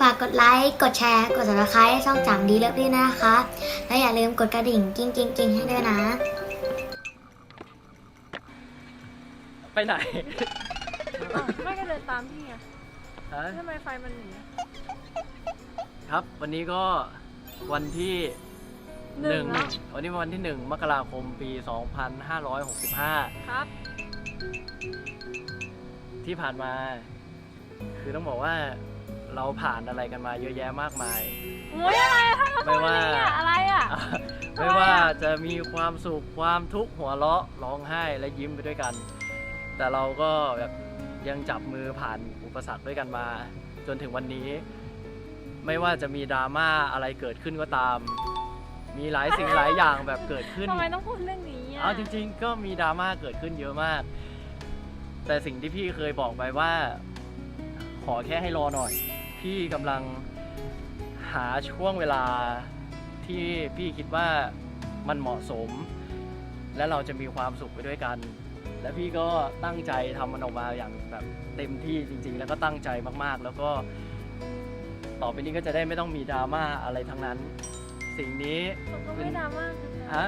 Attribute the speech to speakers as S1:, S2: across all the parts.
S1: ฝากกดไลค์ กดแชร์ กด subscribe ให้ช่องจังดีเลิฟด้วยนะคะ และอย่าลืมกดกระดิ่งกิ้งกิ้งกิ้งให้ด้วยนะ
S2: ไปไหน
S3: อ้าวไม่ก็เดินตามพี่ไง
S2: ฮะ
S3: ทำไมไฟมันหนี
S2: ครับ วันนี้ก็วันที่
S3: หนึ่ง
S2: ห
S3: เนาะ
S2: วันนี้เป็นวันที่หนึ่งมกราคมปี 2565
S3: ครับ
S2: ที่ผ่านมา คือต้องบอกว่า เราผ่านอะไรกันมาเยอะแยะมากมาย
S3: โอ้ยอะไรอะทำไม
S2: ไม่ว่า
S3: เนี่ยอะไรอะ
S2: ไม่ว่าจะมีความสุขความทุกข์หัวเราะร้องไห้และยิ้มไปด้วยกัน แต่เราก็แบบยังจับมือผ่านอุปสรรคด้วยกันมา จนถึงวันนี้ ไม่ว่าจะมีดราม่าอะไรเกิดขึ้นก็ตาม มีหลายสิ่งหลายอย่างแบบเกิดขึ้น
S3: ทำไมต้องพูดเรื่องนี้อะ
S2: เอาจริงๆ ก็มีดราม่าเกิดขึ้นเยอะมาก แต่สิ่งที่พี่เคยบอกไปว่า ขอแค่ให้รอหน่อย พี่กำลังหาช่วงเวลาที่พี่คิดว่ามันเหมาะสม และเราจะมีความสุขไปด้วยกัน และพี่ก็ตั้งใจทำมันออกมาอย่างแบบเต็มที่จริง ๆ แล้วก็ตั้งใจมากๆ แล้วก็ ต่อไปนี้ก็จะได้ไม่ต้องมีดราม่าอะไรทั้งนั้น สิ่งนี้
S3: เขาก็ไม่ดราม่ากันแล้ว
S2: ฮะ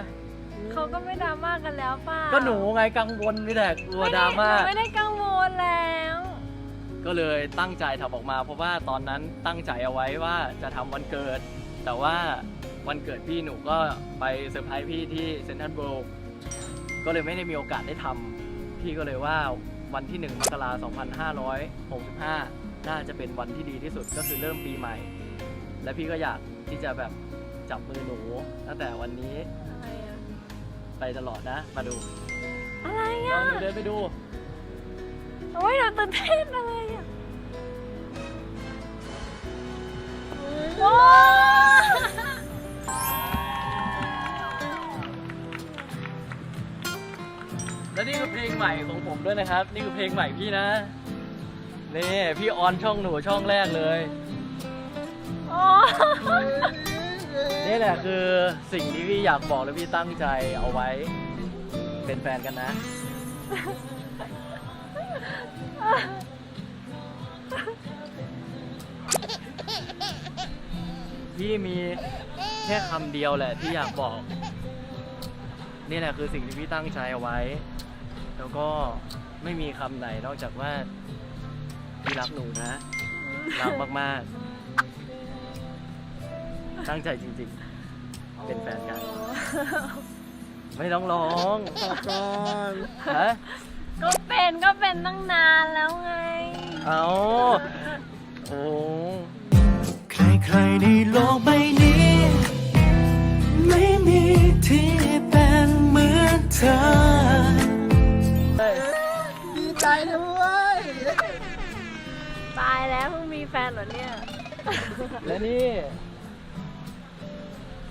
S3: เขาก็ไม่ดราม่ากันแล้วป่า
S2: ก็หนูไงกังวลนี่แหละกลัวดราม่า
S3: ไได้ไม่ได้กังวลแล้ว
S2: ก็เลยตั้งใจทำออกมา เพราะว่าตอนนั้นตั้งใจเอาไว้ว่าจะทำวันเกิด แต่ว่าวันเกิดพี่หนูก็ไปเซอร์ไพรส์พี่ที่เซนทรัลเวิลด์ก็เลยไม่ได้มีโอกาสได้ทำพี่ก็เลยว่าวันที่ 1 มกราคม2565 น่าจะเป็นวันที่ดีที่สุดก็คือเริ่มปีใหม่ และพี่ก็อยากที่จะแบบจับมือหนู ตั้งแต่วันนี้
S3: อะไรอะ
S2: ไปตลอดนะ มาดู
S3: อะไร
S2: ลอ
S3: อะ
S2: งเดินไปดู
S3: โอ้ยเราตื่นเต้นอะไรอะโอ้ย
S2: และนี่คือเพลงใหม่ของผมด้วยนะครับ นี่คือเพลงใหม่พี่นะนี่พี่ออนช่องหนูช่องแรกเลย
S3: โอ้ย
S2: นี่แหละคือสิ่งที่พี่อยากบอกและพี่ตั้งใจเอาไว้ เป็นแฟนกันนะ พี่มีแค่คำเดียวแหละที่อยากบอก นี่แหละคือสิ่งที่พี่ตั้งใจเอาไว้ แล้วก็ไม่มีคำไหนนอกจากว่าพี่รักหนูนะ รักมากๆ ตั้งใจจริงๆ เป็นแฟนกัน ไม่ต้องร้อง
S4: ขอก่อน
S2: ฮะ
S3: ก็เป็นก็เป็นตั้งนานแล้วไง
S2: เอาโอ้
S4: ใครๆในโลกใบนี้ ไม่มีที่เป็นเหมือนเธอ
S2: เฮ้ย
S4: ดีใจด้วย
S3: ตายแล้วเพิ่งมีแฟนเหรอเนี่ย
S2: และนี่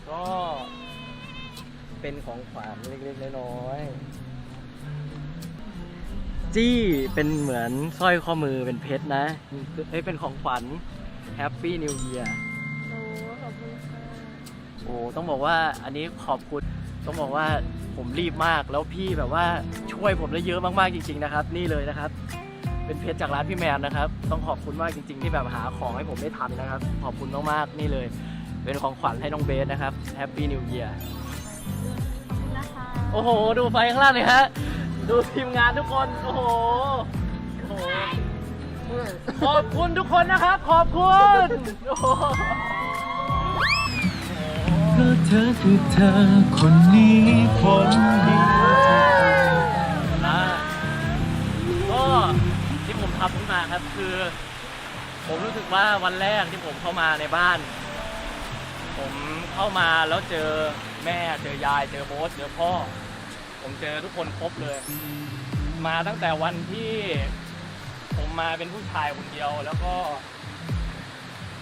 S2: ก็เป็นของขวัญเล็กๆน้อยๆ จี้เป็นเหมือนสร้อยข้อมือเป็นเพชรนะเฮ้ยเป็นของขวัญ Happy New Year
S3: โอ้ขอบคุณค่ะ
S2: โอ้ต้องบอกว่าอันนี้ขอบคุณต้องบอกว่าผมรีบมากแล้วพี่แบบว่าช่วยผมได้เยอะมากๆจริง ๆนะครับ นี่เลยนะครับ เป็นเพชรจากร้านพี่แมนนะครับ ต้องขอบคุณมากจริง ๆ ที่แบบหาของให้ผมได้ทันนะครับ ขอบคุณมากๆนี่เลย เป็นของขวัญให้น้องเบสนะครับ Happy New Year
S3: นะคะ
S2: โอ้โห ดูไฟข้างล่างเลยฮะ ดูทีมงานทุกคน โอ้โหโอ้โห ขอบคุณทุกคนนะครับ ขอบคุณโอ้โห
S4: เพราะเธอคือเธอคนนี้คนเดียว
S2: อ่าก็ที่ผมทำขึ้นมาครับคือ ผมรู้สึกว่าวันแรกที่ผมเข้ามาในบ้าน ผมเข้ามาแล้วเจอแม่เจอยายเจอโบ๊ทเจอพ่อ ผมเจอทุกคนครบเลย มาตั้งแต่วันที่ผมมาเป็นผู้ชายคนเดียว แล้วก็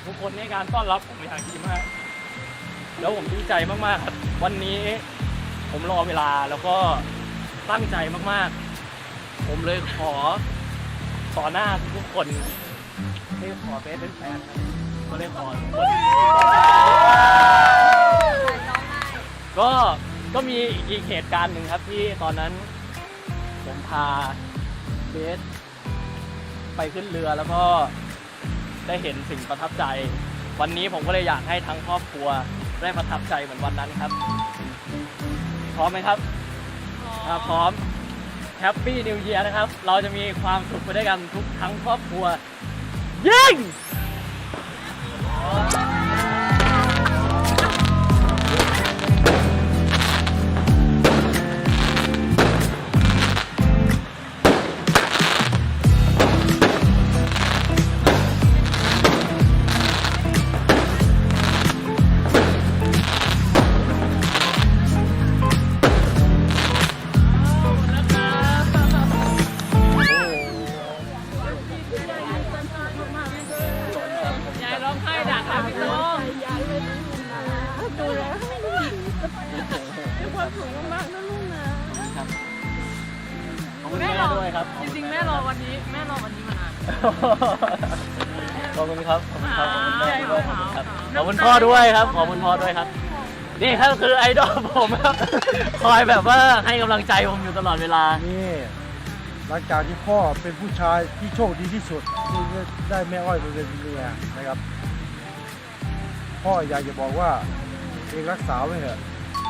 S2: ทุกคนในการต้อนรับผมอย่างดีมาก แล้วผมดีใจมากๆครับวันนี้ผมรอเวลาแล้วก็ตั้งใจมากๆ ผมเลยขอต่อหน้าทุกคนให้ขอเบสเป็นแฟนครับก็เลยขอทุกคน ก็มีอีกเหตุการณ์หนึ่งครับที่ตอนนั้นผมพาเบสไปขึ้นเรือแล้วก็ได้เห็นสิ่งประทับใจ วันนี้ผมก็เลยอยากให้ทั้งครอบครัวได้ประทับใจเหมือนวันนั้นครับ พร้อมไหมครับถ้าพร้อมแฮปปี้นิวเยียร์นะครับ เราจะมีความสุขไปด้วยกันทุกทั้งครอบครัวยิง อบคุณแม่ด้วยครับ
S3: จริงๆ แม่รอวันนี้แม่รอวันนี้มานาน
S2: ขอบคุณครับ ขอบคุณครับ ขอบคุณแม่
S3: อ่า
S2: ด้วยขอบคุณครับ ขอบคุณพ่อด้วยครับ ขอบคุณพ่อด้วยครับ นี่ครับคือไอดอลผมครับ คอยแบบว่าให้กำลังใจผมอยู่ตลอดเวลา
S5: นี่หลังจากที่พ่อเป็นผู้ชายที่โชคดีที่สุดที่ได้แม่อ้อยมาเป็นเมียนะครับ พ่ออยากจะบอกว่าเองรักษาไว้เถอะ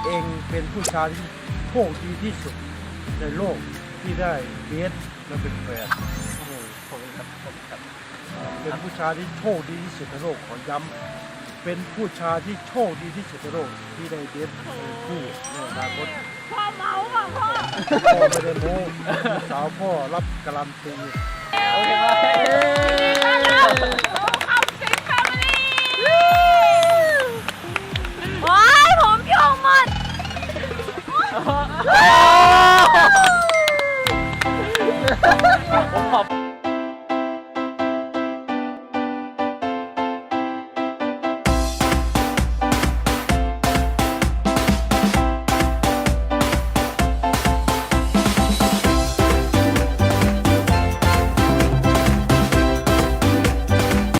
S5: เองเป็นผู้ชายที่โชคดีที่สุดในโลก ที่ได้เบสมาเป็นแฟน
S2: โอ้โหขอบคุณครับขอบคุณครับ
S5: เป็นผู้ชายที่โชคดีที่สุดในโลกขอย้ำเป็นผู้ชายที่โชคดีที่สุดในโลกที่ได้เบสเป็นคู่ในอนาคต
S3: พ่อเมาอะพ่อ
S5: พ่อไม่ได้โม้ลูกสาวพ่อรับการันตี
S2: โอเคครับ